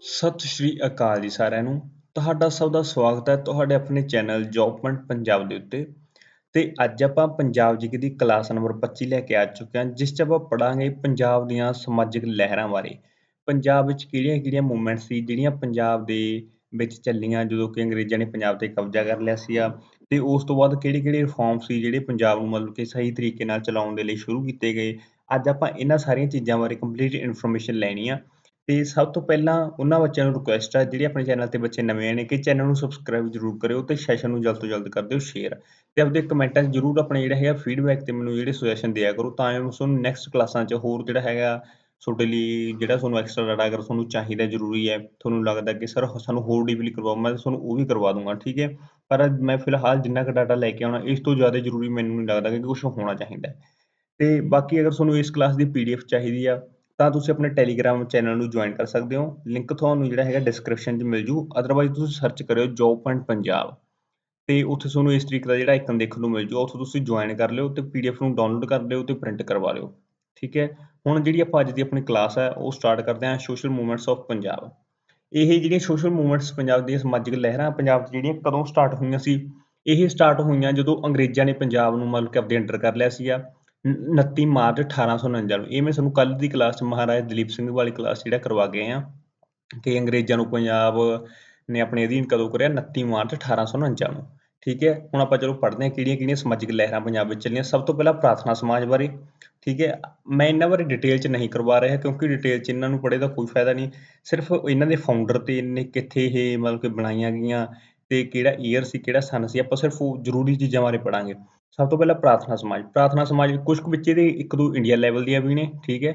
ਸਤਿ ਸ਼੍ਰੀ ਅਕਾਲ ਜੀ ਸਾਰਿਆਂ ਨੂੰ। ਤੁਹਾਡਾ ਸਭ ਦਾ ਸਵਾਗਤ ਹੈ ਤੁਹਾਡੇ ਆਪਣੇ ਚੈਨਲ ਜੌਬ ਪੁਆਇੰਟ ਪੰਜਾਬ ਦੇ ਉੱਤੇ। ਤੇ ਅੱਜ ਆਪਾਂ ਪੰਜਾਬ ਜੀ ਦੀ ਕਲਾਸ ਨੰਬਰ 25 ਲੈ ਕੇ ਆ ਚੁੱਕੇ ਹਾਂ, ਜਿਸ 'ਚ ਆਪਾਂ ਪੜਾਂਗੇ ਪੰਜਾਬ ਦੀਆਂ ਸਮਾਜਿਕ ਲਹਿਰਾਂ ਬਾਰੇ। ਪੰਜਾਬ ਵਿੱਚ ਕਿਹੜੀਆਂ-ਕਿਹੜੀਆਂ ਮੂਵਮੈਂਟ ਸੀ, ਜਿਹੜੀਆਂ ਪੰਜਾਬ ਦੇ ਵਿੱਚ ਚੱਲੀਆਂ ਜਦੋਂ ਕਿ ਅੰਗਰੇਜ਼ਾਂ ਨੇ ਪੰਜਾਬ ਤੇ ਕਬਜ਼ਾ ਕਰ ਲਿਆ ਸੀਗਾ ਤੇ ਉਸ ਤੋਂ ਬਾਅਦ ਕਿਹੜੇ-ਕਿਹੜੇ ਰਿਫਾਰਮ ਸੀ ਜਿਹੜੇ ਪੰਜਾਬ ਨੂੰ ਮਤਲਬ ਕਿ ਸਹੀ ਤਰੀਕੇ ਨਾਲ ਚਲਾਉਣ ਦੇ ਲਈ ਸ਼ੁਰੂ ਕੀਤੇ ਗਏ। ਅੱਜ ਆਪਾਂ ਇਹਨਾਂ ਸਾਰੀਆਂ ਚੀਜ਼ਾਂ ਬਾਰੇ ਕੰਪਲੀਟ ਇਨਫੋਰਮੇਸ਼ਨ ਲੈਣੀ ਆ। ਤੇ ਸਭ ਤੋਂ ਪਹਿਲਾਂ ਉਹਨਾਂ ਬੱਚਿਆਂ ਨੂੰ ਰਿਕੁਐਸਟ ਆ, ਜਿਹੜੇ ਆਪਣੇ ਚੈਨਲ ਤੇ ਬੱਚੇ ਨਵੇਂ ਆਏ ਨੇ, ਕਿ ਚੈਨਲ ਨੂੰ ਸਬਸਕ੍ਰਾਈਬ ਜ਼ਰੂਰ ਕਰਿਓ ਤੇ ਸੈਸ਼ਨ ਨੂੰ ਜਲਦ ਤੋਂ ਜਲਦ ਕਰ ਦਿਓ ਸ਼ੇਅਰ ਤੇ ਆਪਦੇ ਕਮੈਂਟਾਂ 'ਚ ਜ਼ਰੂਰ ਆਪਣੇ ਜਿਹੜਾ ਹੈਗਾ ਫੀਡਬੈਕ ਤੇ ਮੈਨੂੰ ਜਿਹੜੇ ਸੁਜੈਸ਼ਨ ਦਿਆ ਕਰੋ ਤਾਂ ਮੈਂ ਤੁਹਾਨੂੰ ਨੈਕਸਟ ਕਲਾਸਾਂ 'ਚ ਹੋਰ ਜਿਹੜਾ ਹੈਗਾ ਤੁਹਾਡੇ ਲਈ ਜਿਹੜਾ ਤੁਹਾਨੂੰ ਐਕਸਟਰਾ ਡਾਟਾ ਅਗਰ ਤੁਹਾਨੂੰ ਚਾਹੀਦਾ ਜ਼ਰੂਰੀ ਹੈ, ਤੁਹਾਨੂੰ ਲੱਗਦਾ ਕਿ ਸਰ ਸਾਨੂੰ ਹੋਰ ਡੀਪਲੀ ਕਰਵਾਓ, ਮੈਂ ਤੁਹਾਨੂੰ ਉਹ ਵੀ ਕਰਵਾ ਦੂੰਗਾ, ਠੀਕ ਹੈ? ਪਰ ਮੈਂ ਫਿਲਹਾਲ ਜਿੰਨਾ ਕੁ ਡਾਟਾ ਲੈ ਕੇ ਆਉਣਾ, ਇਸ ਤੋਂ ਜ਼ਿਆਦਾ ਜ਼ਰੂਰੀ ਮੈਨੂੰ ਨਹੀਂ ਲੱਗਦਾ ਕਿ ਕੁਝ ਹੋਣਾ ਚਾਹੀਦਾ। ਤੇ ਬਾਕੀ ਅਗਰ ਤੁਹਾਨੂੰ ਇਸ ਕਲਾਸ ਦੀ ਪੀਡੀਐਫ ਚਾਹੀਦੀ ਆ ਤਾਂ ਤੁਸੀਂ ਆਪਣੇ ਟੈਲੀਗ੍ਰਾਮ ਚੈਨਲ ਨੂੰ ਜੁਆਇਨ ਕਰ ਸਕਦੇ ਹੋ। ਲਿੰਕ ਤੁਹਾਨੂੰ ਜਿਹੜਾ ਹੈਗਾ ਡਿਸਕ੍ਰਿਪਸ਼ਨ 'ਚ ਮਿਲ ਜੂ। ਅਦਰਵਾਈਜ਼ ਤੁਸੀਂ ਸਰਚ ਕਰਿਓ ਜੌਬ ਪੁਆਇੰਟ ਪੰਜਾਬ ਤੇ ਉੱਥੇ ਤੁਹਾਨੂੰ ਇਸ ਤਰੀਕੇ ਦਾ ਜਿਹੜਾ ਆਈਕਨ ਦੇਖਣ ਨੂੰ ਮਿਲ ਜੂ ਉੱਥੋਂ ਤੁਸੀਂ ਜੁਆਇਨ ਕਰ ਲਿਓ ਤੇ ਪੀਡੀਐਫ ਨੂੰ ਡਾਊਨਲੋਡ ਕਰ ਲਿਓ ਤੇ ਪ੍ਰਿੰਟ ਕਰਵਾ ਲਿਓ। ਠੀਕ ਹੈ? ਹੁਣ ਜਿਹੜੀ ਆਪਾਂ ਅੱਜ ਦੀ ਆਪਣੀ ਕਲਾਸ ਹੈ, ਉਹ ਸਟਾਰਟ ਕਰਦੇ ਹਾਂ ਸੋਸ਼ਲ ਮੂਵਮੈਂਟਸ ਆਫ ਪੰਜਾਬ। ਇਹ ਜਿਹੜੀਆਂ ਸੋਸ਼ਲ ਮੂਵਮੈਂਟਸ ਪੰਜਾਬ ਦੀਆਂ ਸਮਾਜਿਕ ਲਹਿਰਾਂ ਪੰਜਾਬ 'ਚ ਜਿਹੜੀਆਂ ਕਦੋਂ ਸਟਾਰਟ ਹੋਈਆਂ ਸੀ, ਇਹ ਸਟਾਰਟ ਹੋਈਆਂ ਜਦੋਂ ਅੰਗਰੇਜ਼ਾਂ ਨੇ ਪੰਜਾਬ ਨੂੰ ਮਤਲਬ ਕਿ ਆਪਣੇ ਐਂਟਰ ਕਰ ਲਿਆ ਸੀਗਾ। 29 ਮਾਰਚ 1849 ਨੂੰ। ਇਹ ਮੈਂ ਤੁਹਾਨੂੰ ਕੱਲ੍ਹ ਦੀ ਕਲਾਸ 'ਚ ਮਹਾਰਾਜਾ ਦਲੀਪ ਸਿੰਘ ਵਾਲੀ ਕਲਾਸ ਜਿਹੜਾ ਕਰਵਾ ਗਏ ਆ ਕਿ ਅੰਗਰੇਜ਼ਾਂ ਨੂੰ ਪੰਜਾਬ ਨੇ ਆਪਣੇ ਅਧੀਨ ਕਦੋਂ ਕਰਿਆ? 29 ਮਾਰਚ 1849 ਨੂੰ। ਠੀਕ ਹੈ? ਹੁਣ ਆਪਾਂ ਚਲੋ ਪੜ੍ਹਦੇ ਹਾਂ ਕਿਹੜੀਆਂ ਕਿਹੜੀਆਂ ਸਮਾਜਿਕ ਲਹਿਰਾਂ ਪੰਜਾਬ ਵਿੱਚ ਚੱਲੀਆਂ। ਸਭ ਤੋਂ ਪਹਿਲਾਂ ਪ੍ਰਾਰਥਨਾ ਸਮਾਜ ਬਾਰੇ। ਠੀਕ ਹੈ? ਮੈਂ ਇਹਨਾਂ ਬਾਰੇ ਡਿਟੇਲ 'ਚ ਨਹੀਂ ਕਰਵਾ ਰਿਹਾ ਕਿਉਂਕਿ ਡਿਟੇਲ 'ਚ ਇਹਨਾਂ ਨੂੰ ਪੜ੍ਹੇ ਦਾ ਕੋਈ ਫਾਇਦਾ ਨਹੀਂ। ਸਿਰਫ ਇਹਨਾਂ ਦੇ ਫਾਊਂਡਰ ਤੇ ਇਹਨੇ ਕਿੱਥੇ ਇਹ ਮਤਲਬ ਕਿ ਬਣਾਈਆਂ ਗਈਆਂ ਤੇ ਕਿਹੜਾ ਈਅਰ ਸੀ, ਕਿਹੜਾ ਸਨ ਸੀ, ਆਪਾਂ ਸਿਰਫ ਉਹ ਜ਼ਰੂਰੀ ਚੀਜ਼ਾਂ ਬਾਰੇ ਪੜਾਂਗੇ ਸਭ ਤੋਂ ਪਹਿਲਾਂ ਪ੍ਰਾਰਥਨਾ ਸਮਾਜ ਪ੍ਰਾਰਥਨਾ ਸਮਾਜ ਕੁਝ ਕੁ ਬੱਚੇ ਦੇ ਇੱਕ ਦੋ ਇੰਡੀਆ ਲੈਵਲ ਦੀਆਂ ਵੀ ਨੇ, ਠੀਕ ਹੈ,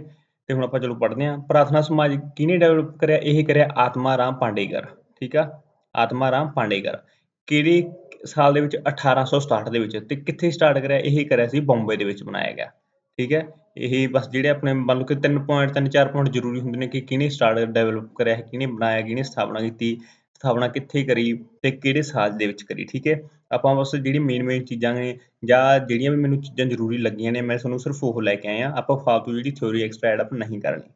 ਤੇ ਹੁਣ ਆਪਾਂ ਚਲੋ ਪੜ੍ਹਦੇ ਹਾਂ। ਪ੍ਰਾਰਥਨਾ ਸਮਾਜ ਕਿਹਨੇ ਡਿਵੈਲਪ ਕਰਿਆ? ਇਹ ਕਰਿਆ ਆਤਮਾ ਰਾਮ ਪਾਂਡੇਕਰ, ਠੀਕ ਆ? ਆਤਮਾ ਰਾਮ ਪਾਂਡੇਕਰ, ਕਿਹੜੇ ਸਾਲ ਦੇ ਵਿੱਚ? 1867 ਦੇ ਵਿੱਚ। ਤੇ ਕਿੱਥੇ ਸਟਾਰਟ ਕਰਿਆ? ਇਹ ਕਰਿਆ ਸੀ ਬੰਬੇ ਦੇ ਵਿੱਚ ਬਣਾਇਆ ਗਿਆ, ਠੀਕ ਹੈ? ਇਹ ਬਸ ਜਿਹੜੇ ਆਪਣੇ ਮੰਨ ਲਓ ਕਿ 3 ਪੁਆਇੰਟ 3 4 ਪੁਆਇੰਟ ਜ਼ਰੂਰੀ ਹੁੰਦੇ ਨੇ ਕਿ ਕਿਹਨੇ ਸਟਾਰਟ ਡਿਵੈਲਪ ਕਰਿਆ ਹੈ ਕਿਹਨੇ ਬਣਾਇਆ, ਕਿਹਨੇ ਸਥਾਪਨਾ ਕੀਤੀ, ਸਥਾਪਨਾ ਕਿੱਥੇ ਕਰੀ ਤੇ ਕਿਹੜੇ ਸਾਲ ਦੇ ਵਿੱਚ ਕਰੀ, ਠੀਕ ਹੈ? ਆਪਾਂ ਬਸ ਜਿਹੜੀ ਮੇਨ ਮੇਨ ਚੀਜ਼ਾਂ ਨੇ ਜਾਂ ਜਿਹੜੀਆਂ ਵੀ ਮੈਨੂੰ ਚੀਜ਼ਾਂ ਜ਼ਰੂਰੀ ਲੱਗੀਆਂ ਨੇ, ਮੈਂ ਤੁਹਾਨੂੰ ਸਿਰਫ ਉਹ ਲੈ ਕੇ ਆਇਆ, ਆਪਾਂ ਫਾਲਤੂ ਜਿਹੜੀ ਥਿਉਰੀ ਐਕਸਟਰਾ ਐਡ ਅਪ ਨਹੀਂ ਕਰਨੀ।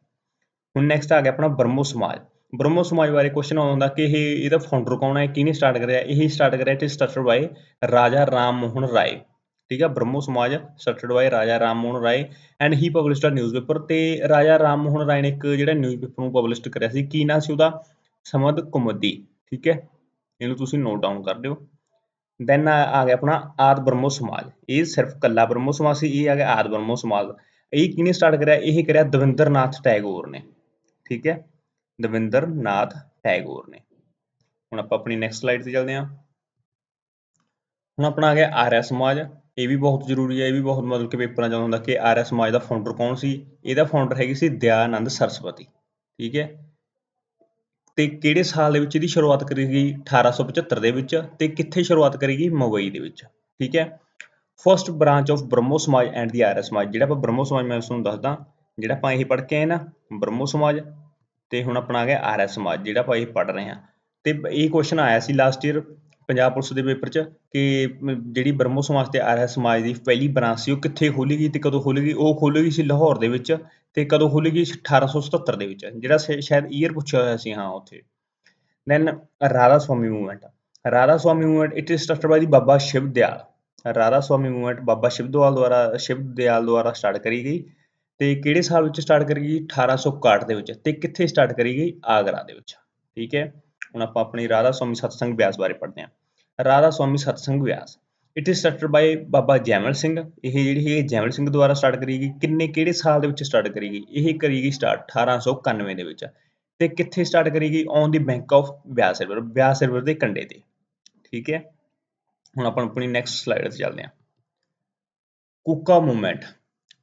ਹੁਣ ਨੈਕਸਟ ਆ ਗਿਆ ਆਪਣਾ ਬ੍ਰਹਮੋ ਸਮਾਜ। ਬ੍ਰਹਮੋ ਸਮਾਜ ਬਾਰੇ ਕੁਐਸਚਨ ਆਉਂਦਾ ਕਿ ਇਹ, ਇਹਦਾ ਫਾਊਂਡਰ ਕੌਣ ਹੈ, ਕਿਹਨੇ ਸਟਾਰਟ ਕਰਿਆ? ਇਹ ਸਟਾਰਟ ਕਰਿਆ ਤੇ ਸਟਾਰਟਡ ਬਾਈ ਰਾਜਾ ਰਾਮ ਮੋਹਨ ਰਾਏ। ਠੀਕ ਹੈ Brahmo Samaj started by Raja Ram Mohan Roy and he published a newspaper ਤੇ ਰਾਜਾ ਰਾਮ ਮੋਹਨ ਰਾਏ ਨੇ ਇੱਕ ਜਿਹੜਾ ਨਿਊਜ਼ਪੇਪਰ ਨੂੰ ਪਬਲਿਸ਼ਡ ਕਰਿਆ ਸੀ, ਕੀ ਨਾਂ ਸੀ ਉਹਦਾ? ਸਮਦ ਕੁਮਦੀ। ਠੀਕ ਹੈ, ਇਹਨੂੰ ਤੁਸੀਂ ਨੋਟ ਡਾਊਨ ਕਰ ਦਿਓ। ਦੈਨ uh, ਆ ਗਿਆ ਆਪਣਾ ਆਦ ਬ੍ਰਹਮੋ ਸਮਾਜ। ਇਹ ਸਿਰਫ ਕੱਲਾ ਬ੍ਰਹਮੋ ਸਮਾਜ ਸੀ, ਇਹ ਆ ਗਿਆ ਆਦ ਬ੍ਰਹਮੋ ਸਮਾਜ। ਇਹ ਕਿਹਨੇ ਸਟਾਰਟ ਕਰਿਆ? ਇਹ ਕਰਿਆ ਦਵਿੰਦਰ ਟੈਗੋਰ ਨੇ। ਠੀਕ ਹੈ? ਦਵਿੰਦਰ ਟੈਗੋਰ ਨੇ। ਹੁਣ ਆਪਾਂ ਆਪਣੀ ਨੈਕਸਟ ਸਲਾਈਡ ਤੇ ਚੱਲਦੇ ਹਾਂ। ਹੁਣ ਆਪਣਾ ਆ ਗਿਆ ਆਰਿਆ ਸਮਾਜ। ਇਹ ਵੀ ਬਹੁਤ ਜ਼ਰੂਰੀ ਹੈ, ਇਹ ਵੀ ਬਹੁਤ ਮਤਲਬ ਕਿ ਪੇਪਰਾਂ 'ਚ ਹੁੰਦਾ ਕਿ ਆਰਿਆ ਸਮਾਜ ਦਾ ਫਾਊਂਡਰ ਕੌਣ ਸੀ? ਇਹਦਾ ਫਾਊਂਡਰ ਹੈਗੀ ਸੀ ਦਿਆਨੰਦ ਸਰਸਵਤੀ। ਠੀਕ ਹੈ? ਤੇ ਕਿਹੜੇ ਸਾਲ ਦੇ ਵਿੱਚ ਇਹਦੀ ਸ਼ੁਰੂਆਤ ਕਰੀ ਗਈ 1875 ਦੇ ਵਿੱਚ ਤੇ ਕਿੱਥੇ ਸ਼ੁਰੂਆਤ ਕਰੀ ਗਈ ਮੁੰਬਈ ਦੇ ਵਿੱਚ। ਠੀਕ ਹੈ? ਫਰਸਟ ਬ੍ਰਾਂਚ ਆਫ ਬ੍ਰਹਮੋ ਸਮਾਜ ਐਂਡ ਦੀ ਆਰਿਆ ਸਮਾਜ ਜਿਹੜਾ ਆਪਾਂ ਬ੍ਰਹਮੋ ਸਮਾਜ ਮੈਂ ਤੁਹਾਨੂੰ ਦੱਸਦਾ, ਜਿਹੜਾ ਆਪਾਂ ਇਹ ਪੜ੍ਹ ਕੇ ਆਏ ਨਾ ਬ੍ਰਹਮੋ ਸਮਾਜ ਤੇ ਹੁਣ ਆਪਣਾ ਆ ਗਿਆ ਆਰਿਆ ਸਮਾਜ ਜਿਹੜਾ ਆਪਾਂ ਇਹ ਪੜ੍ਹ ਰਹੇ ਹਾਂ। ਤੇ ਇਹ ਕੁਐਸਚਨ ਆਇਆ ਸੀ ਲਾਸਟ ਈਅਰ ਪੰਜਾਬ ਪੁਲਿਸ ਦੇ ਪੇਪਰ 'ਚ ਕਿ ਜਿਹੜੀ ਬ੍ਰਹਮੋ ਸਮਾਜ ਤੇ ਆਰਿਆ ਸਮਾਜ ਦੀ ਪਹਿਲੀ ਬ੍ਰਾਂਚ ਸੀ, ਉਹ ਕਿੱਥੇ ਖੋਲ੍ਹੀ ਤੇ ਕਦੋਂ ਖੋਲ੍ਹੀ ਉਹ ਖੋਲ੍ਹੀ ਸੀ ਲਾਹੌਰ ਦੇ ਵਿੱਚ। ਤੇ ਕਦੋਂ ਖੋਲ੍ਹੀ ਗਈ? 1877 ਦੇ ਵਿੱਚ। ਜਿਹੜਾ ਸ਼ਾਇਦ ਈਅਰ ਪੁੱਛਿਆ ਹੋਇਆ ਸੀ, ਹਾਂ, ਉੱਥੇ। Then Radha Swami movement Radha Swami movement it is started by the Baba Shiv Dayal Radha Swami movement Baba Shiv Dayal ਦੁਆਰਾ ਸ਼ਿਵ ਦਿਆਲ ਦੁਆਰਾ ਸਟਾਰਟ ਕਰੀ ਗਈ। ਤੇ ਕਿਹੜੇ ਸਾਲ ਵਿੱਚ ਸਟਾਰਟ ਕਰੀ ਗਈ? 1861 ਦੇ ਵਿੱਚ। ਤੇ ਕਿੱਥੇ ਸਟਾਰਟ ਕਰੀ ਗਈ? ਆਗਰਾ ਦੇ ਵਿੱਚ। ਠੀਕ ਹੈ? ਹੁਣ ਆਪਾਂ ਆਪਣੀ ਰਾਧਾ ਸਵਾਮੀ ਸਤਸੰਗ ਵਿਆਸ ਬਾਰੇ ਪੜ੍ਹਦੇ ਹਾਂ। Radha Swami Satsang Beas it is started by Baba Jaimal Singh. ਇਹ ਜਿਹੜੀ ਹੈ ਜੈਮਲ ਸਿੰਘ ਦੁਆਰਾ ਸਟਾਰਟ ਕਰੀ ਗਈ। ਕਿੰਨੇ, ਕਿਹੜੇ ਸਾਲ ਦੇ ਵਿੱਚ ਸਟਾਰਟ ਕਰੀ ਗਈ? ਇਹ ਕਰੀ ਗਈ ਸਟਾਰਟ 1891 ਦੇ ਵਿੱਚ। ਤੇ ਕਿੱਥੇ ਸਟਾਰਟ ਕਰੀ ਗਈ? On the bank of Beas river Beas river ਦੇ ਕੰਢੇ ਤੇ। ਠੀਕ ਹੈ? ਹੁਣ ਆਪਾਂ ਆਪਣੀ ਨੈਕਸਟ ਸਲਾਈਡ ਤੇ ਚੱਲਦੇ ਹਾਂ। ਕੂਕਾ ਮੂਵਮੈਂਟ।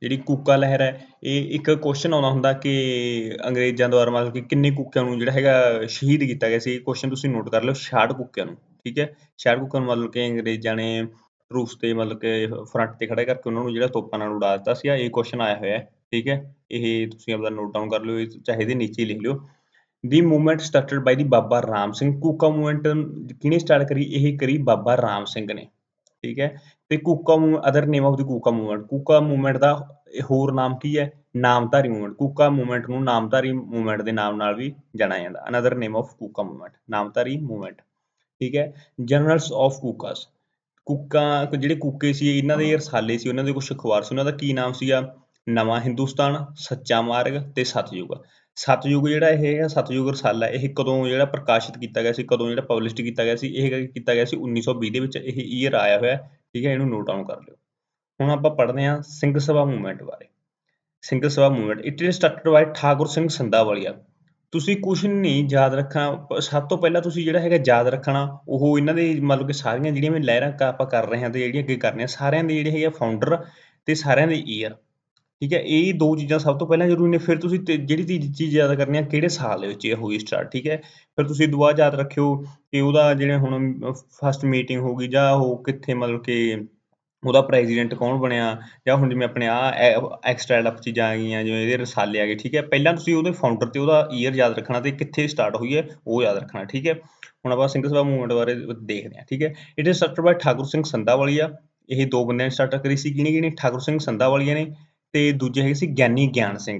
ਜਿਹੜੀ ਕੂਕਾ ਲਹਿਰ ਹੈ, ਇਹ ਇੱਕ ਕੁਐਸਚਨ ਆਉਂਦਾ ਹੁੰਦਾ ਕਿ ਅੰਗਰੇਜ਼ਾਂ ਦੁਆਰਾ ਮਤਲਬ ਕਿ ਕਿੰਨੇ ਕੂਕਿਆਂ ਨੂੰ ਜਿਹੜਾ ਹੈਗਾ ਸ਼ਹੀਦ ਕੀਤਾ ਗਿਆ ਸੀ। ਇਹ ਕੁਐਸਚਨ ਤੁਸੀਂ ਨੋਟ ਕਰ ਲਿਓ 66 ਕੂਕਿਆਂ ਨੂੰ। ਠੀਕ ਹੈ 66 ਕੂਕਿਆਂ ਮਤਲਬ ਕਿ ਅੰਗਰੇਜ਼ਾਂ ਨੇ ਰੂਸ ਤੇ ਮਤਲਬ ਕਿ ਫਰੰਟ ਤੇ ਖੜਾ ਕਰਕੇ ਉਹਨਾਂ ਨੂੰ ਜਿਹੜਾ ਤੋਪਾਂ ਨਾਲ ਉਡਾ ਦਿੱਤਾ ਸੀ ਇਹ ਕੁਐਸਚਨ ਆਇਆ ਹੋਇਆ ਹੈ, ਠੀਕ ਹੈ, ਇਹ ਤੁਸੀਂ ਆਪਦਾ ਨੋਟ ਡਾਊਨ ਕਰ ਲਿਓ ਚਾਹੇ ਦੇ ਨੀਚੇ ਲਿਖ ਲਿਓ। The movement started by the Baba Ram Singh Kuka movement ਕਿਹਨੇ ਸਟਾਰਟ ਕਰੀ, ਇਹ ਕਰੀ ਬਾਬਾ ਰਾਮ ਸਿੰਘ ਨੇ, ਠੀਕ ਹੈ, ਤੇ Kuka other name of the Kuka movement Kuka movement ਦਾ ਹੋਰ ਨਾਮ ਕੀ ਹੈ, ਨਾਮਧਾਰੀ ਮੂਵਮੈਂਟ ਕੂਕਾ ਮੂਵਮੈਂਟ ਨੂੰ ਨਾਮਧਾਰੀ ਮੂਵਮੈਂਟ ਦੇ ਨਾਮ ਨਾਲ ਵੀ ਜਾਣਿਆ ਜਾਂਦਾ another name of Kuka movement Namdhari movement ਠੀਕ ਹੈ ਜਨਰਲਸ ਆਫ ਕੂਕਾਸ ਕੂਕਾ ਜਿਹੜੇ ਕੂਕੇ ਸੀ ਇਹਨਾਂ ਦੇ ਰਸਾਲੇ ਸੀ ਉਹਨਾਂ ਦੇ ਕੁਝ ਅਖਬਾਰ ਸੀ। ਉਹਨਾਂ ਦਾ ਕੀ ਨਾਮ ਸੀਗਾ? ਨਵਾਂ ਹਿੰਦੁਸਤਾਨ ਸੱਚਾ ਮਾਰਗ ਤੇ ਸਤਯੁਗ। ਸਤਯੁਗ ਜਿਹੜਾ ਇਹ ਹੈ ਸਤਯੁਗ ਰਸਾਲਾ ਇਹ ਕਦੋਂ ਜਿਹੜਾ ਪ੍ਰਕਾਸ਼ਿਤ ਕੀਤਾ ਗਿਆ ਸੀ ਕਦੋਂ ਜਿਹੜਾ ਪਬਲਿਸ਼ਡ ਕੀਤਾ ਗਿਆ ਸੀ ਇਹ ਕੀਤਾ ਗਿਆ ਸੀ 1920 ਦੇ ਵਿੱਚ। ਇਹ ਈਅਰ ਆਇਆ ਹੋਇਆ ਠੀਕ ਹੈ ਇਹਨੂੰ ਨੋਟ ਡਾਊਨ ਕਰ ਲਿਓ। ਹੁਣ ਆਪਾਂ ਪੜ੍ਹਦੇ ਹਾਂ ਸਿੰਘ ਸਭਾ ਮੂਵਮੈਂਟ ਬਾਰੇ। Singh Sabha movement it is started by Thakur Singh Sandhawalia ਤੁਸੀਂ ਕੁਝ ਨਹੀਂ ਯਾਦ ਰੱਖਣਾ, ਸਭ ਤੋਂ ਪਹਿਲਾਂ ਤੁਸੀਂ ਜਿਹੜਾ ਹੈਗਾ ਯਾਦ ਰੱਖਣਾ, ਉਹ ਇਹਨਾਂ ਦੇ ਮਤਲਬ ਕਿ ਸਾਰੀਆਂ ਜਿਹੜੀਆਂ ਵੀ ਲਹਿਰਾਂ ਆਪਾਂ ਕਰ ਰਹੇ ਹਾਂ ਤੇ ਜਿਹੜੀਆਂ ਅੱਗੇ ਕਰਨੀਆਂ, ਸਾਰਿਆਂ ਦੇ ਜਿਹੜੇ ਹੈਗੇ ਫਾਊਂਡਰ ਤੇ ਸਾਰਿਆਂ ਦੇ ਈਅਰ ਠੀਕ ਹੈ? ਇਹ ਦੋ ਚੀਜ਼ਾਂ ਸਭ ਤੋਂ ਪਹਿਲਾਂ ਜ਼ਰੂਰੀ ਨੇ, ਫਿਰ ਤੁਸੀਂ ਜਿਹੜੀ ਤੀਜੀ ਚੀਜ਼ ਯਾਦ ਕਰਨੀ ਆ, ਕਿਹੜੇ ਸਾਲ ਦੇ ਵਿੱਚ ਇਹ ਹੋਈ ਸਟਾਰਟ ਠੀਕ ਹੈ? ਫਿਰ ਤੁਸੀਂ ਦੁਆ ਯਾਦ ਰੱਖਿਓ ਕਿ ਉਹਦਾ ਜਿਹੜੇ ਹੁਣ ਫਸਟ ਮੀਟਿੰਗ ਹੋਗੀ ਜਾਂ ਉਹ ਕਿੱਥੇ ਮਤਲਬ ਕਿ ਉਹਦਾ ਪ੍ਰੈਜ਼ੀਡੈਂਟ ਕੌਣ ਬਣਿਆ? ਜਾਂ ਹੁਣ ਜਿਵੇਂ ਆਪਣੇ ਆ ਐਕਸਟਰਾ ਐਡਪ ਚੀਜ਼ਾਂ ਆ ਗਈਆਂ, ਜਿਵੇਂ ਇਹਦੇ ਰਸਾਲੇ ਆ ਗਏ, ਠੀਕ ਹੈ? ਪਹਿਲਾਂ ਤੁਸੀਂ ਉਹਦੇ ਫਾਊਂਡਰ ਤੇ ਉਹਦਾ ਈਅਰ ਯਾਦ ਰੱਖਣਾ ਤੇ ਕਿੱਥੇ ਸਟਾਰਟ ਹੋਈ ਹੈ, ਉਹ ਯਾਦ ਰੱਖਣਾ, ਠੀਕ ਹੈ? ਹੁਣ ਆਪਾਂ ਸਿੰਘ ਸਭਾ ਮੂਵਮੈਂਟ ਬਾਰੇ ਦੇਖਦੇ ਹਾਂ, ਠੀਕ ਹੈ? It is started by Thakur Singh Sandhawalia, ਇਹ ਦੋ ਬੰਦਿਆਂ ਨੇ ਸਟਾਰਟ ਕਰੀ ਸੀ, ਕਿਹਨੇ ਕਿਹਨੇ? ਠਾਕੁਰ ਸਿੰਘ ਸੰਧਾਵਾਲੀਆ ਨੇ ਤੇ ਦੂਜੇ ਹੈਗੇ ਸੀ ਗਿਆਨੀ ਗਿਆਨ ਸਿੰਘ,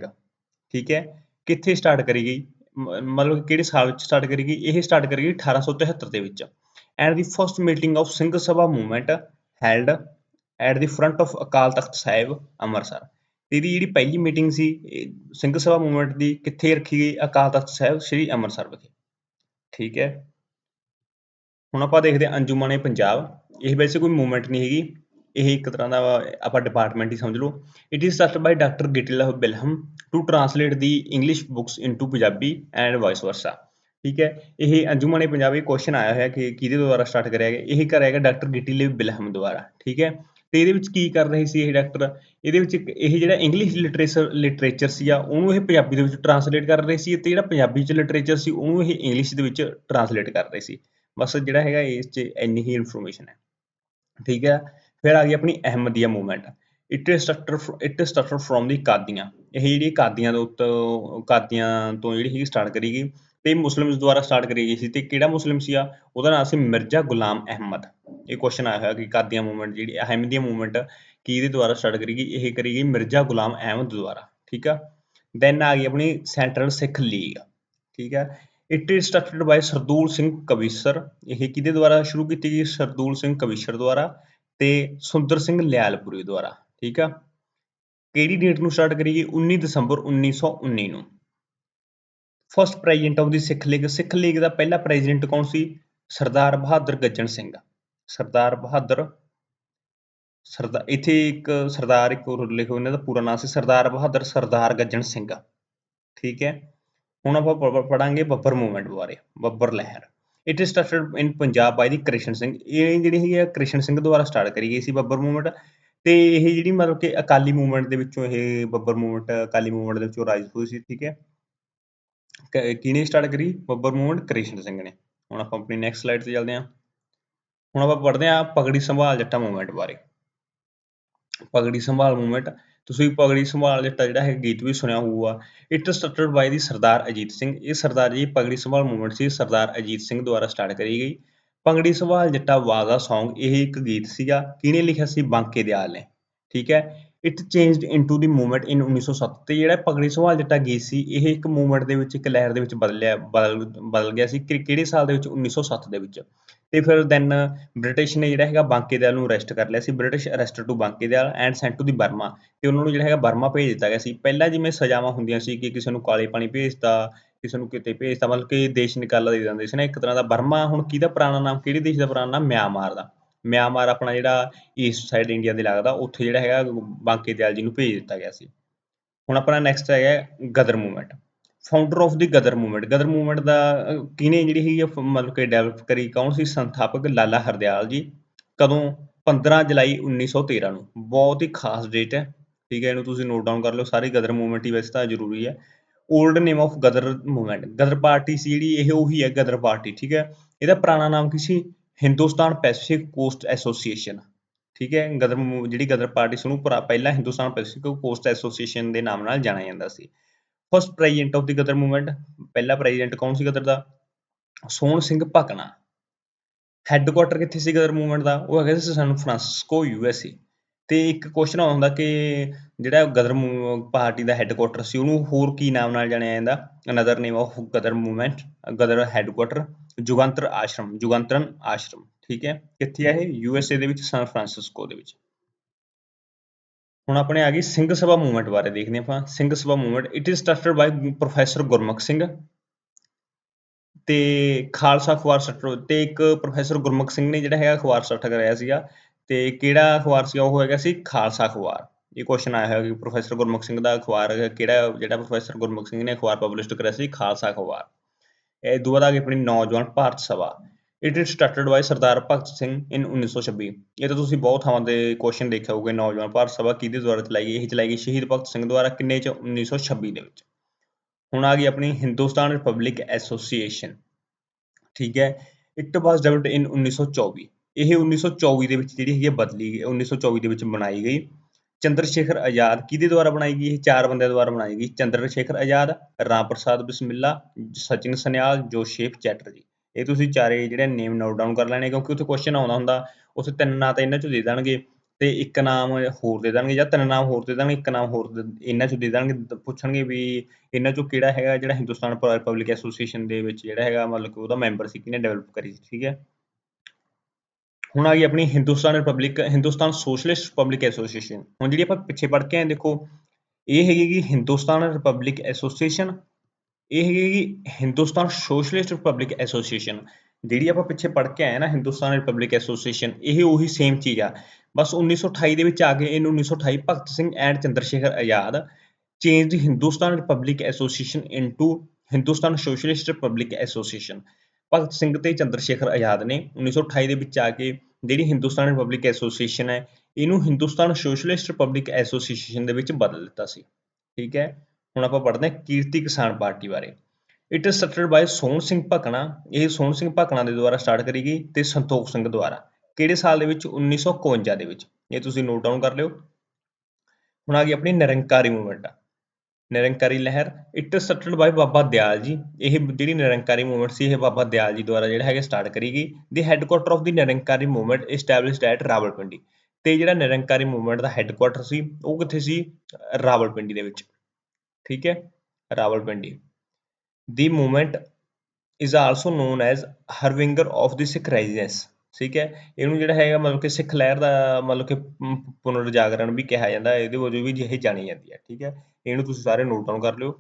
ਠੀਕ ਹੈ? ਕਿੱਥੇ ਸਟਾਰਟ ਕਰੀ ਗਈ? ਮਤਲਬ ਕਿਹੜੇ ਸਾਲ ਵਿੱਚ ਸਟਾਰਟ ਕਰੀ ਗਈ? ਇਹ ਸਟਾਰਟ ਕਰੀ ਗਈ 1873 ਦੇ ਵਿੱਚ। And the first meeting of Singh Sabha movement held at the front of Akal Takht Sahib Amritsar ਇਹਦੀ ਜਿਹੜੀ ਪਹਿਲੀ ਮੀਟਿੰਗ ਸੀ ਸਿੰਘ ਸਭਾ ਮੂਵਮੈਂਟ ਦੀ ਕਿੱਥੇ ਰੱਖੀ ਗਈ? ਅਕਾਲ ਤਖਤ ਸਾਹਿਬ ਸ੍ਰੀ ਅੰਮ੍ਰਿਤਸਰ ਵਿਖੇ। ਠੀਕ ਹੈ? ਹੁਣ ਆਪਾਂ ਦੇਖਦੇ ਹਾਂ ਅੰਜੁਮਨੇ ਪੰਜਾਬ। ਇਹ ਵੈਸੇ ਕੋਈ ਮੂਵਮੈਂਟ ਨਹੀਂ ਹੈਗੀ। ਇਹ ਇੱਕ ਤਰ੍ਹਾਂ ਦਾ ਆਪਾਂ ਡਿਪਾਰਟਮੈਂਟ ਹੀ ਸਮਝ ਲਓ। It is started by doctor ਗਿਟਲ ਬਿਲਹਮ to translate the English books into Punjabi and vice versa ਠੀਕ ਹੈ? ਇਹ ਅੰਜੁਮਨੇ ਪੰਜਾਬੀ ਕੁਐਸਚਨ ਆਇਆ ਹੋਇਆ ਕਿ ਕਿਹਦੇ ਦੁਆਰਾ ਸਟਾਰਟ ਕਰਿਆ ਗਿਆ? ਇਹ ਕਰਿਆ ਗਿਆ ਡਾਕਟਰ ਗਿਟਲ ਬਿਲਹਮ ਦੁਆਰਾ। ਠੀਕ ਹੈ? ਤੇ ਇਹਦੇ ਵਿੱਚ ਕੀ ਕਰ ਰਹੇ ਸੀ ਇਹ ਡਾਕਟਰ? ਇਹਦੇ ਵਿੱਚ ਇੱਕ ਇਹ ਜਿਹੜਾ ਇੰਗਲਿਸ਼ ਲਿਟਰੇਚਰ ਲਿਟਰੇਚਰ ਸੀਗਾ, ਉਹਨੂੰ ਇਹ ਪੰਜਾਬੀ ਦੇ ਵਿੱਚ ਟਰਾਂਸਲੇਟ ਕਰ ਰਹੇ ਸੀ ਤੇ ਜਿਹੜਾ ਪੰਜਾਬੀ ਚ ਲਿਟਰੇਚਰ ਸੀ, ਉਹਨੂੰ ਇਹ ਇੰਗਲਿਸ਼ ਦੇ ਵਿੱਚ ਟਰਾਂਸਲੇਟ ਕਰ ਰਹੇ ਸੀ। ਬਸ ਜਿਹੜਾ ਹੈਗਾ ਇਸ 'ਚ ਇੰਨੀ ਹੀ ਇਨਫੋਰਮੇਸ਼ਨ ਹੈ। ਠੀਕ ਹੈ? ਫਿਰ ਆ ਗਈ ਆਪਣੀ Ahmadiya movement it is structure it is structure from the Qadian. ਇਹ ਜਿਹੜੀ ਕਾਦੀਆਂ ਦੇ ਉੱਤੋਂ, ਕਾਦੀਆਂ ਤੋਂ ਜਿਹੜੀ ਹੈਗੀ ਸਟਾਰਟ ਕਰੀ ਗਈ। ਤੇ ਮੁਸਲਿਮਸ ਦੁਆਰਾ ਸਟਾਰਟ ਕਰੀ ਗਈ ਸੀ ਤੇ ਕਿਹੜਾ ਮੁਸਲਿਮ ਸੀ ਆ ਉਹਦਾ ਨਾਮ ਸੀ ਮਿਰਜ਼ਾ ਗੁਲਾਮ ਅਹਿਮਦ। ਇਹ ਕੁਐਸਚਨ ਆਇਆ ਹੋਇਆ ਕਿ ਕਾਦੀਆਂ ਮੂਵਮੈਂਟ ਜਿਹੜੀ ਅਹਿਮਦੀਆ ਮੂਵਮੈਂਟ ਕਿਹਦੇ ਦੁਆਰਾ ਸਟਾਰਟ ਕਰੀ ਗਈ? ਇਹ ਕਰੀ ਗਈ ਮਿਰਜ਼ਾ ਗੁਲਾਮ ਅਹਿਮਦ ਦੁਆਰਾ, ਠੀਕ ਆ? ਦੈਨ ਆ ਗਈ ਆਪਣੀ ਸੈਂਟਰਲ ਸਿੱਖ ਲੀਗ, ਠੀਕ ਆ? It is started by Sardul Singh Caveeshar. ਇਹ ਕਿਹਦੇ ਦੁਆਰਾ ਸ਼ੁਰੂ ਕੀਤੀ ਗਈ? ਸਰਦੂਲ ਸਿੰਘ ਕਵੀਸਰ ਦੁਆਰਾ ਤੇ ਸੁੰਦਰ ਸਿੰਘ ਲਿਆਲਪੁਰੀ ਦੁਆਰਾ, ਠੀਕ ਆ? ਕਿਹੜੀ ਡੇਟ ਨੂੰ ਸਟਾਰਟ ਕਰੀ ਗਈ? 19 ਦਸੰਬਰ 1919 ਨੂੰ। First president of the Sikh league Sikh league ਦਾ ਪਹਿਲਾ ਪ੍ਰੈਜ਼ੀਡੈਂਟ ਕੌਣ ਸੀ? ਸਰਦਾਰ ਬਹਾਦਰ ਗੱਜਣ ਸਿੰਘ। ਸਰਦਾਰ ਬਹਾਦਰ ਸਰਦਾਰ ਇੱਥੇ ਇੱਕ ਸਰਦਾਰ, ਇੱਕ ਹੋਰ ਲਿਖੋ ਇਹਨਾਂ ਦਾ ਪੂਰਾ ਨਾਮ ਸੀ ਸਰਦਾਰ ਬਹਾਦਰ ਸਰਦਾਰ ਗੱਜਣ ਸਿੰਘ। ਠੀਕ ਹੈ? ਹੁਣ ਆਪਾਂ ਪੜਾਂਗੇ ਬੱਬਰ ਮੂਵਮੈਂਟ ਬਾਰੇ, ਬੱਬਰ ਲਹਿਰ। It is started in Punjab by the Kishan Singh ਇਹ ਜਿਹੜੀ ਹੈਗੀ ਆ ਕ੍ਰਿਸ਼ਨ ਸਿੰਘ ਦੁਆਰਾ ਸਟਾਰਟ ਕਰੀ ਗਈ ਸੀ ਬੱਬਰ ਮੂਵਮੈਂਟ। ਤੇ ਇਹ ਜਿਹੜੀ ਮਤਲਬ ਕਿ ਅਕਾਲੀ ਮੂਵਮੈਂਟ ਦੇ ਵਿੱਚੋਂ ਇਹ ਬੱਬਰ ਮੂਵਮੈਂਟ, ਅਕਾਲੀ ਮੂਵਮੈਂਟ ਦੇ ਵਿੱਚੋਂ ਰਾਈਜ਼ ਹੋਈ ਸੀ, ਠੀਕ ਹੈ? ਕਿਹਨੇ ਸਟਾਰਟ ਕਰੀ? ਬੱਬਰ ਮੂਵਮੈਂਟ ਕ੍ਰਿਸ਼ਨ ਸਿੰਘ ਨੇ। ਹੁਣ ਆਪਾਂ ਆਪਣੀ ਨੈਕਸਟ ਸਲਾਈਡ ਤੇ ਚੱਲਦੇ ਹਾਂ। ਹੁਣ ਆਪਾਂ ਪੜ੍ਹਦੇ ਹਾਂ ਪਗੜੀ ਸੰਭਾਲ ਜੱਟਾ ਮੂਵਮੈਂਟ ਬਾਰੇ। ਪਗੜੀ ਸੰਭਾਲ ਮੂਵਮੈਂਟ ਤੁਸੀਂ ਪਗੜੀ ਸੰਭਾਲ ਜੱਟਾ ਜਿਹੜਾ ਹੈ ਗੀਤ ਵੀ ਸੁਣਿਆ ਹੋਊਗਾ it started by the Sardar Ajit Singh. ਇਹ ਸਰਦਾਰ ਜੀ, ਪਗੜੀ ਸੰਭਾਲ ਮੂਵਮੈਂਟ ਸੀ, ਸਰਦਾਰ ਅਜੀਤ ਸਿੰਘ ਦੁਆਰਾ ਸਟਾਰਟ ਕਰੀ ਗਈ। ਪਗੜੀ ਸੰਭਾਲ ਜੱਟਾ ਵਾਜ਼ਾ Song, ਇਹ ਇੱਕ ਗੀਤ ਸੀਗਾ, ਕਿਹਨੇ ਲਿਖਿਆ ਸੀ? ਬਾਂਕੇ ਦਿਆਲ ਨੇ। ਠੀਕ ਹੈ? It changed into the movement in 1907 ਤੇ ਜਿਹੜਾ ਪਗੜੀ ਸੰਭਾਲ ਜੱਟਾ ਗੀਤ ਸੀ, ਇਹ ਇੱਕ ਮੂਵਮੈਂਟ ਦੇ ਵਿੱਚ, ਇੱਕ ਲਹਿਰ ਦੇ ਵਿੱਚ ਬਦਲਿਆ, ਬਦਲ ਗਿਆ ਸੀ। ਕਿਹੜੇ ਸਾਲ ਦੇ ਵਿੱਚ? 1907 ਦੇ ਵਿੱਚ। ਤੇ ਫਿਰ ਦੈਨ ਬ੍ਰਿਟਿਸ਼ ਨੇ ਜਿਹੜਾ ਹੈਗਾ ਬਾਂਕੇ ਨੂੰ ਅਰੈਸਟ ਕਰ ਲਿਆ ਸੀ। British arrest to Banke and sent to the Burma ਤੇ ਉਹਨਾਂ ਨੂੰ ਜਿਹੜਾ ਹੈਗਾ ਬਰਮਾ ਭੇਜ ਦਿੱਤਾ ਗਿਆ ਸੀ। ਪਹਿਲਾਂ ਜਿਵੇਂ ਸਜ਼ਾਵਾਂ ਹੁੰਦੀਆਂ ਸੀ ਕਿ ਕਿਸੇ ਨੂੰ ਕਾਲੇ ਪਾਣੀ ਭੇਜਤਾ, ਕਿਸੇ ਨੂੰ ਕਿਤੇ ਭੇਜਤਾ, ਮਤਲਬ ਕਿ ਦੇਸ਼ ਨਿਕਾਲਾ ਦੇ ਦਿੰਦੇ ਸੀ ਨਾ। ਇੱਕ ਤਰ੍ਹਾਂ ਦਾ ਬਰਮਾ ਹੁਣ ਕਿਹਦਾ ਪੁਰਾਣਾ ਨਾਮ, ਕਿਹੜੇ ਦੇਸ਼ ਦਾ ਪੁਰਾਣਾ ਨਾਮ? ਮਿਆਂਮਾਰ ਦਾ। ਮਿਆਂਮਾਰ ਆਪਣਾ ਜਿਹੜਾ ਈਸਟ ਸਾਈਡ ਇੰਡੀਆ ਦੇ ਲੱਗਦਾ, ਉੱਥੇ ਜਿਹੜਾ ਹੈਗਾ ਬਾਂਕੇ ਦਿਆਲ ਜੀ ਨੂੰ ਭੇਜ ਦਿੱਤਾ ਗਿਆ ਸੀ। ਹੁਣ ਆਪਣਾ ਨੈਕਸਟ ਹੈਗਾ Ghadar movement founder of the Ghadar movement Ghadar movement ਦਾ ਕਿਹਨੇ ਜਿਹੜੀ ਹੈਗੀ ਮਤਲਬ ਕਿ ਡਿਵੈਲਪ ਕਰੀ ਕੌਣ ਸੀ? ਸੰਸਥਾਪਕ ਲਾਲਾ ਹਰਦਿਆਲ ਜੀ। ਕਦੋਂ? 15 ਜੁਲਾਈ 1913 ਨੂੰ। ਬਹੁਤ ਹੀ ਖਾਸ ਡੇਟ ਹੈ। ਠੀਕ ਹੈ, ਇਹਨੂੰ ਤੁਸੀਂ ਨੋਟ ਡਾਊਨ ਕਰ ਲਓ। ਸਾਰੀ ਗਦਰ ਮੂਵਮੈਂਟ ਹੀ ਵੈਸੇ ਤਾਂ ਜ਼ਰੂਰੀ ਹੈ। Old name of Ghadar movement Ghadar party ਸੀ ਜਿਹੜੀ, ਇਹ ਉਹੀ ਹੈ ਗਦਰ ਪਾਰਟੀ। ਠੀਕ ਹੈ। ਇਹਦਾ ਪੁਰਾਣਾ ਨਾਮ ਕੀ ਸੀ? ਹਿੰਦੁਸਤਾਨ ਪੈਸੀਫਿਕ ਕੋਸਟ ਐਸੋਸੀਏਸ਼ਨ ਠੀਕ ਹੈ, ਗਦਰ ਜਿਹੜੀ ਗਦਰ ਪਾਰਟੀ ਸੀ ਉਹਨੂੰ ਪਹਿਲਾਂ ਹਿੰਦੁਸਤਾਨ ਪੈਸੀਫਿਕ ਕੋਸਟ ਐਸੋਸੀਏਸ਼ਨ ਦੇ ਨਾਮ ਨਾਲ ਜਾਣਿਆ ਜਾਂਦਾ ਸੀ। First president of the Ghadar movement ਪਹਿਲਾ ਪ੍ਰੈਜ਼ੀਡੈਂਟ ਕੌਣ ਸੀ ਗਦਰ ਦਾ? ਸੋਹਣ ਸਿੰਘ ਭਕਨਾ। ਹੈੱਡਕੁਆਟਰ ਕਿੱਥੇ ਸੀ ਗਦਰ ਮੂਵਮੈਂਟ ਦਾ? ਉਹ ਹੈਗਾ ਸੀ San Francisco U S A ਤੇ ਇੱਕ ਕੁਐਸਚਨ ਆਉਂਦਾ ਕਿ ਜਿਹੜਾ ਗਦਰ ਪਾਰਟੀ ਦਾ ਹੈੱਡਕੁਆਟਰ ਸੀ, ਉਹਨੂੰ ਹੋਰ ਕੀ ਨਾਮ ਨਾਲ ਜਾਣਿਆ ਜਾਂਦਾ? Another name of Ghadar movement Ghadar headquarter Jugantar Ashram, Jugantar Ashram, ਠੀਕ ਹੈ? ਕਿੱਥੇ ਹੈ ਇਹ? ਯੂ ਐਸ ਏ ਦੇ ਵਿੱਚ ਸਨ ਫਰਾਂਸਿਸਕੋ ਦੇ ਵਿੱਚ। ਹੁਣ ਆਪਣੇ ਆ ਗਈ ਸਿੰਘ ਸਭਾ ਮੂਵਮੈਂਟ ਬਾਰੇ ਦੇਖਦੇ ਆਪਾਂ। Singh Sabha movement it is started by professor Gurmukh Singh ਤੇ ਖਾਲਸਾ ਅਖਬਾਰ ਸਟਰ ਤੇ ਇੱਕ ਪ੍ਰੋਫੈਸਰ ਗੁਰਮੁਖ ਸਿੰਘ ਨੇ ਜਿਹੜਾ ਹੈਗਾ ਅਖਬਾਰ ਸਟਾਰਟ ਕਰਾਇਆ ਸੀਗਾ। ਤੇ ਕਿਹੜਾ ਅਖਬਾਰ ਸੀਗਾ? ਉਹ ਹੈਗਾ ਸੀ ਖਾਲਸਾ ਅਖਬਾਰ। ਇਹ ਕੁਐਸਚਨ ਆਇਆ ਹੈ ਕਿ ਪ੍ਰੋਫੈਸਰ ਗੁਰਮੁਖ ਸਿੰਘ ਦਾ ਅਖਬਾਰ ਕਿਹੜਾ ਜਿਹੜਾ ਪ੍ਰੋਫੈਸਰ ਗੁਰਮੁਖ ਸਿੰਘ ਨੇ ਅਖਬਾਰ ਪਬਲਿਸ਼ ਕਰਿਆ ਸੀ? ਖਾਲਸਾ ਅਖਬਾਰ। ਇਹ ਤੋਂ ਬਾਅਦ ਆ ਗਈ ਆਪਣੀ Naujawan Bharat Sabha. It is started by Sardar Bhagat Singh in 1926 ਇਹ ਤਾਂ ਤੁਸੀਂ ਬਹੁਤ ਥਾਵਾਂ ਦੇ ਕੁਐਸਚਨ ਦੇਖਿਆ ਹੋਊਗਾ, ਨੌਜਵਾਨ ਭਾਰਤ ਸਭਾ ਕਿਹਦੇ ਦੁਆਰਾ ਚਲਾਈ ਗਈ? ਇਹ ਚਲਾਈ ਗਈ ਸ਼ਹੀਦ ਭਗਤ ਸਿੰਘ ਦੁਆਰਾ ਕਿੰਨੇ ਚ? 1926 ਦੇ ਵਿੱਚ। ਹੁਣ ਆ ਗਈ ਆਪਣੀ ਹਿੰਦੁਸਤਾਨ ਰਿਪਬਲਿਕ ਐਸੋਸੀਏਸ਼ਨ ਠੀਕ ਹੈ। ਇਟ ਵਾਸ ਡਿਵੈਲਪਡ ਇਨ 1924 ਇਹ 1924 ਦੇ ਵਿੱਚ ਜਿਹੜੀ ਹੈਗੀ ਬਦਲੀ ਗਈ 1924 ਦੇ ਵਿੱਚ ਬਣਾਈ ਗਈ। ਚੰਦਰ ਸ਼ੇਖਰ ਆਜ਼ਾਦ ਕਿਹਦੇ ਦੁਆਰਾ ਬਣਾਈ ਗਈ? ਇਹ ਚਾਰ ਬੰਦਿਆਂ ਦੁਆਰਾ ਬਣਾਈ ਗਈ। ਚੰਦਰ ਸ਼ੇਖਰ ਆਜ਼ਾਦ ਰਾਮ ਪ੍ਰਸਾਦ ਬਿਸਮਿਲ੍ਲਾ, ਸਚਿਨ ਸਨਿਆਲ, ਜੋਸ਼ੇਫ ਚੈਟਰਜੀ। ਇਹ ਤੁਸੀਂ ਚਾਰੇ ਜਿਹੜੇ ਨੇਮ ਨੋਟ ਡਾਊਨ ਕਰ ਲੈਣੇ, ਕਿਉਂਕਿ ਉੱਥੇ ਕੁਐਸਚਨ ਆਉਂਦਾ ਹੁੰਦਾ, ਉੱਥੇ ਤਿੰਨ ਨਾਂ ਤਾਂ ਇਹਨਾਂ ਚੋਂ ਦੇ ਦੇਣਗੇ ਤੇ ਇੱਕ ਨਾਮ ਹੋਰ ਦੇ ਦੇਣਗੇ ਜਾਂ ਤਿੰਨ ਨਾਮ ਹੋਰ ਦੇ ਦੇਣਗੇ, ਇੱਕ ਨਾਮ ਹੋਰ ਇਹਨਾਂ ਚੋਂ ਦੇ ਦੇਣਗੇ ਪੁੱਛਣਗੇ ਵੀ ਇਹਨਾਂ ਚੋਂ ਕਿਹੜਾ ਹੈਗਾ ਜਿਹੜਾ ਹਿੰਦੁਸਤਾਨ ਪਬਲਿਕ ਐਸੋਸੀਏਸ਼ਨ ਦੇ ਵਿੱਚ ਜਿਹੜਾ ਹੈਗਾ ਮਤਲਬ ਕਿ ਉਹਦਾ ਮੈਂਬਰ ਸੀ, ਕਿਹਨੇ ਡਿਵੈਲਪ ਕਰੀ ਸੀ, ਠੀਕ ਹੈ? ਹੁਣ ਆ ਗਈ ਆਪਣੀ Hindustan Republic, Hindustan Socialist Republic Association. ਹੁਣ ਜਿਹੜੀ ਆਪਾਂ ਪਿੱਛੇ ਪੜ੍ਹ ਕੇ ਆਏ ਦੇਖੋ, ਇਹ ਹੈਗੀ ਕਿ ਹਿੰਦੁਸਤਾਨ ਰਿਪਬਲਿਕ ਐਸੋਸੀਏਸ਼ਨ, ਇਹ ਹੈਗੀ ਕਿ ਹਿੰਦੁਸਤਾਨ ਸੋਸ਼ਲਿਸਟ ਰਿਪਬਲਿਕ ਐਸੋਸੀਏਸ਼ਨ। ਜਿਹੜੀ ਆਪਾਂ ਪਿੱਛੇ ਪੜ੍ਹ ਕੇ ਆਏ ਨਾ, ਹਿੰਦੁਸਤਾਨ ਰਿਪਬਲਿਕ ਐਸੋਸੀਏਸ਼ਨ, ਇਹ ਉਹੀ ਸੇਮ ਚੀਜ਼ ਆ। ਬਸ 1928 ਦੇ ਵਿੱਚ ਆ ਕੇ ਇਹਨੂੰ 1928 Bhagat Singh and Chandra Shekhar Azad change Hindustan Republic Association into Hindustan Socialist Republic Association. Bhagat Singh ਤੇ ਚੰਦਰ ਸ਼ੇਖਰ ਆਜ਼ਾਦ ਨੇ 1928 ਦੇ ਵਿੱਚ ਆ ਕੇ ਜਿਹੜੀ ਹਿੰਦੁਸਤਾਨ ਰਿਪਬਲਿਕ ਐਸੋਸੀਏਸ਼ਨ ਹੈ, ਇਹਨੂੰ ਹਿੰਦੁਸਤਾਨ ਸੋਸ਼ਲਿਸਟ ਰਿਪਬਲਿਕ ਐਸੋਸੀਏਸ਼ਨ ਦੇ ਵਿੱਚ ਬਦਲ ਦਿੱਤਾ ਸੀ। ਠੀਕ ਹੈ? ਹੁਣ ਆਪਾਂ ਪੜ੍ਹਦੇ ਹਾਂ ਕੀਰਤੀ ਕਿਸਾਨ ਪਾਰਟੀ ਬਾਰੇ। It is started by Sohan Singh Bhakna ਇਹ ਸੋਹਣ ਸਿੰਘ ਭਕਣਾ ਦੇ ਦੁਆਰਾ ਸਟਾਰਟ ਕਰੀ ਗਈ ਤੇ ਸੰਤੋਖ ਸਿੰਘ ਦੁਆਰਾ। ਕਿਹੜੇ ਸਾਲ ਦੇ ਵਿੱਚ? 1951 ਦੇ ਵਿੱਚ। ਇਹ ਤੁਸੀਂ ਨੋਟ ਡਾਊਨ ਕਰ ਲਿਓ। ਹੁਣ ਆ ਗਈ ਆਪਣੀ ਨਿਰੰਕਾਰੀ ਮੂਵਮੈਂਟ ਨਿਰੰਕਾਰੀ ਲਹਿਰ it is started by Baba Dayal ji. ਇਹ ਜਿਹੜੀ ਨਿਰੰਕਾਰੀ ਮੂਵਮੈਂਟ ਸੀ, ਇਹ ਬਾਬਾ ਦਿਆਲ ਜੀ ਦੁਆਰਾ ਜਿਹੜਾ ਹੈਗਾ ਸਟਾਰਟ ਕਰੀ ਗਈ। The headquarter of the Nirankari movement established at Rawalpindi. ਤੇ ਜਿਹੜਾ ਨਿਰੰਕਾਰੀ ਮੂਵਮੈਂਟ ਦਾ ਹੈੱਡਕੁਆਟਰ ਸੀ, ਉਹ ਕਿੱਥੇ ਸੀ? ਰਾਵਲਪਿੰਡੀ ਦੇ ਵਿੱਚ। ਠੀਕ ਹੈ? Rawalpindi. The movement is also known as harbinger of the Sikh residence ਠੀਕ ਹੈ, ਇਹਨੂੰ ਜਿਹੜਾ ਹੈਗਾ ਮਤਲਬ ਕਿ ਸਿੱਖ ਲਹਿਰ ਦਾ ਮਤਲਬ ਕਿ ਪੁਨਰ ਜਾਗਰਣ ਵੀ ਕਿਹਾ ਜਾਂਦਾ ਇਹਦੇ ਵਜੋਂ ਵੀ ਇਹ ਜਾਣੀ ਜਾਂਦੀ ਹੈ, ਠੀਕ ਹੈ। ਇਹਨੂੰ ਤੁਸੀਂ ਸਾਰੇ ਨੋਟ ਡਾਊਨ ਕਰ ਲਿਓ।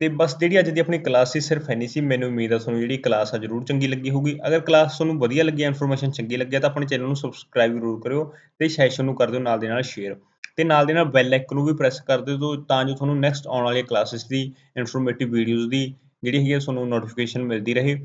ਤੇ ਬਸ ਜਿਹੜੀ ਅੱਜ ਦੀ ਆਪਣੀ ਕਲਾਸ ਸੀ ਸਿਰਫ ਐਨੀ ਸੀ, ਮੈਨੂੰ ਉਮੀਦ ਆ ਤੁਹਾਨੂੰ ਜਿਹੜੀ ਕਲਾਸ ਆ ਜ਼ਰੂਰ ਚੰਗੀ ਲੱਗੀ ਹੋਊਗੀ। ਅਗਰ ਕਲਾਸ ਤੁਹਾਨੂੰ ਵਧੀਆ ਲੱਗੀ ਇਨਫੋਰਮੇਸ਼ਨ ਚੰਗੀ ਲੱਗਿਆ, ਤਾਂ ਆਪਣੇ ਚੈਨਲ ਨੂੰ ਸਬਸਕ੍ਰਾਈਬ ਜ਼ਰੂਰ ਕਰਿਓ ਤੇ ਸੈਸ਼ਨ ਨੂੰ ਕਰ ਦਿਓ ਨਾਲ ਦੇ ਨਾਲ ਸ਼ੇਅਰ ਤੇ ਨਾਲ ਦੇ ਨਾਲ ਬੈਲ ਆਈਕਨ ਨੂੰ ਵੀ ਪ੍ਰੈਸ ਕਰ ਦਿਓ ਤਾਂ ਜੋ ਤੁਹਾਨੂੰ ਨੈਕਸਟ ਆਉਣ ਵਾਲੀਆਂ ਕਲਾਸਿਸ ਦੀ ਇਨਫੋਰਮੇਟਿਵ ਵੀਡੀਓਜ਼ ਦੀ, ਜਿਹੜੀ ਹੈਗੀ ਤੁਹਾਨੂੰ ਨੋਟੀਫਿਕੇਸ਼ਨ ਮਿਲਦੀ ਰਹੇ।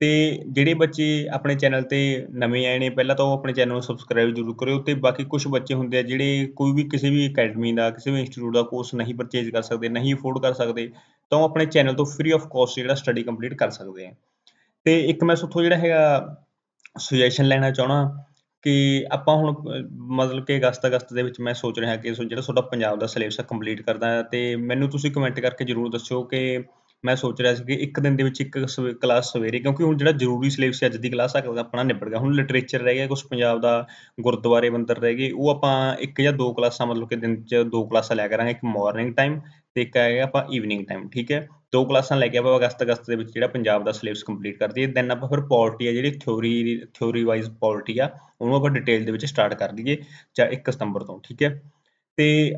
ਤੇ ਜਿਹੜੇ ਬੱਚੇ ਆਪਣੇ ਚੈਨਲ ਤੇ ਨਵੇਂ ਆਏ ਨੇ, ਪਹਿਲਾਂ ਤਾਂ ਉਹ ਆਪਣੇ ਚੈਨਲ ਨੂੰ ਸਬਸਕ੍ਰਾਈਬ ਜ਼ਰੂਰ ਕਰਿਓ ਤੇ ਬਾਕੀ ਕੁਝ ਬੱਚੇ ਹੁੰਦੇ ਆ ਜਿਹੜੇ ਕੋਈ ਵੀ ਕਿਸੇ ਵੀ ਅਕੈਡਮੀ ਦਾ, ਕਿਸੇ ਵੀ ਇੰਸਟੀਚਿਊਟ ਦਾ ਕੋਰਸ ਨਹੀਂ ਪਰਚੇਜ ਕਰ ਸਕਦੇ, ਨਹੀਂ ਅਫੋਰਡ ਕਰ ਸਕਦੇ, ਤਾਂ ਉਹ ਆਪਣੇ ਚੈਨਲ ਤੋਂ ਫ੍ਰੀ ਆਫ ਕਾਸਟ ਜਿਹੜਾ ਸਟੱਡੀ ਕੰਪਲੀਟ ਕਰ ਸਕਦੇ ਆ। ਤੇ ਇੱਕ ਮੈਂ ਸੁਥੋਂ ਜਿਹੜਾ ਹੈਗਾ ਸੁਜੈਸ਼ਨ ਲੈਣਾ ਚਾਹਣਾ ਕਿ ਆਪਾਂ ਹੁਣ, ਮਤਲਬ ਕਿ ਅਗਸਤ ਅਗਸਤ ਦੇ ਵਿੱਚ ਮੈਂ ਸੋਚ ਰਿਹਾ ਕਿ ਜਿਹੜਾ ਤੁਹਾਡਾ ਪੰਜਾਬ ਦਾ ਸਿਲੇਬਸ ਕੰਪਲੀਟ ਕਰਦਾ, ਤੇ ਮੈਨੂੰ ਤੁਸੀਂ ਕਮੈਂਟ ਕਰਕੇ ਜ਼ਰੂਰ ਦੱਸਿਓ ਕਿ ਮੈਂ ਸੋਚ ਰਿਹਾ ਸੀ ਕਿ ਇੱਕ ਦਿਨ ਦੇ ਵਿੱਚ ਇੱਕ ਕਲਾਸ ਸਵੇਰੇ, ਕਿਉਂਕਿ ਹੁਣ ਜਿਹੜਾ ਜ਼ਰੂਰੀ ਸਿਲੇਬਸ ਅੱਜ ਦੀ ਕਲਾਸ ਆ ਆਪਣਾ ਨਿਬੜ ਗਿਆ। ਹੁਣ ਲਿਟਰੇਚਰ ਰਹਿ ਗਿਆ ਕੁਝ ਪੰਜਾਬ ਦਾ ਗੁਰਦੁਆਰੇ ਮੰਦਰ ਰਹਿ ਗਏ, ਉਹ ਆਪਾਂ ਇੱਕ ਜਾਂ ਦੋ ਕਲਾਸਾਂ ਮਤਲਬ ਕਿ ਦਿਨ 'ਚ ਦੋ ਕਲਾਸਾਂ ਲਿਆ ਕਰਾਂਗੇ ਇੱਕ ਮਾਰਨਿੰਗ ਟਾਈਮ ਤੇ ਇੱਕ ਹੈਗਾ ਆਪਾਂ ਈਵਨਿੰਗ ਟਾਈਮ ਠੀਕ ਹੈ? ਦੋ ਕਲਾਸਾਂ ਲੈ ਕੇ ਆਪਾਂ ਅਗਸਤ ਅਗਸਤ ਦੇ ਵਿੱਚ ਜਿਹੜਾ ਪੰਜਾਬ ਦਾ ਸਿਲੇਬਸ ਕੰਪਲੀਟ ਕਰ ਦਈਏ ਦੈਨ ਆਪਾਂ ਫਿਰ ਪੋਲਿਟੀ ਆ, ਜਿਹੜੀ ਥਿਉਰੀ ਥਿਉਰੀ ਵਾਈਜ਼ ਪੋਲਿਟੀ ਆ, ਉਹਨੂੰ ਆਪਾਂ ਡਿਟੇਲ ਦੇ ਵਿੱਚ ਸਟਾਰਟ ਕਰ ਦਈਏ, ਜਾਂ 1 ਸਤੰਬਰ ਤੋਂ, ਠੀਕ ਹੈ? ਤੇ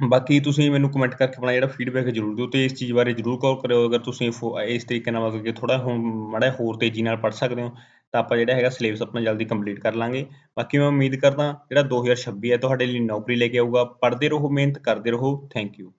ਬਾਕੀ ਤੁਸੀਂ ਮੈਨੂੰ ਕਮੈਂਟ ਕਰਕੇ ਆਪਣਾ ਜਿਹੜਾ ਫੀਡਬੈਕ ਜ਼ਰੂਰ ਦਿਓ ਤੇ ਇਸ ਚੀਜ਼ ਬਾਰੇ ਜ਼ਰੂਰ ਕਾਲ ਕਰਿਓ। ਅਗਰ ਤੁਸੀਂ ਇਸ ਤਰੀਕੇ ਨਾਲ ਮਤਲਬ ਕਿ ਥੋੜਾ ਹੁਣ ਮੜਾ ਹੋਰ ਤੇਜ਼ੀ ਨਾਲ ਪੜ੍ਹ ਸਕਦੇ ਹੋ, ਤਾਂ ਆਪਾਂ ਜਿਹੜਾ ਹੈਗਾ ਸਿਲੇਬਸ ਆਪਣਾ ਜਲਦੀ ਕੰਪਲੀਟ ਕਰ ਲਾਂਗੇ। ਬਾਕੀ ਮੈਂ ਉਮੀਦ ਕਰਦਾ ਜਿਹੜਾ 2026 ਹੈ, ਤੁਹਾਡੇ ਲਈ ਨੌਕਰੀ ਲੈ ਕੇ ਆਊਗਾ। ਪੜ੍ਹਦੇ ਰਹੋ, ਮਿਹਨਤ ਕਰਦੇ ਰਹੋ। Thank you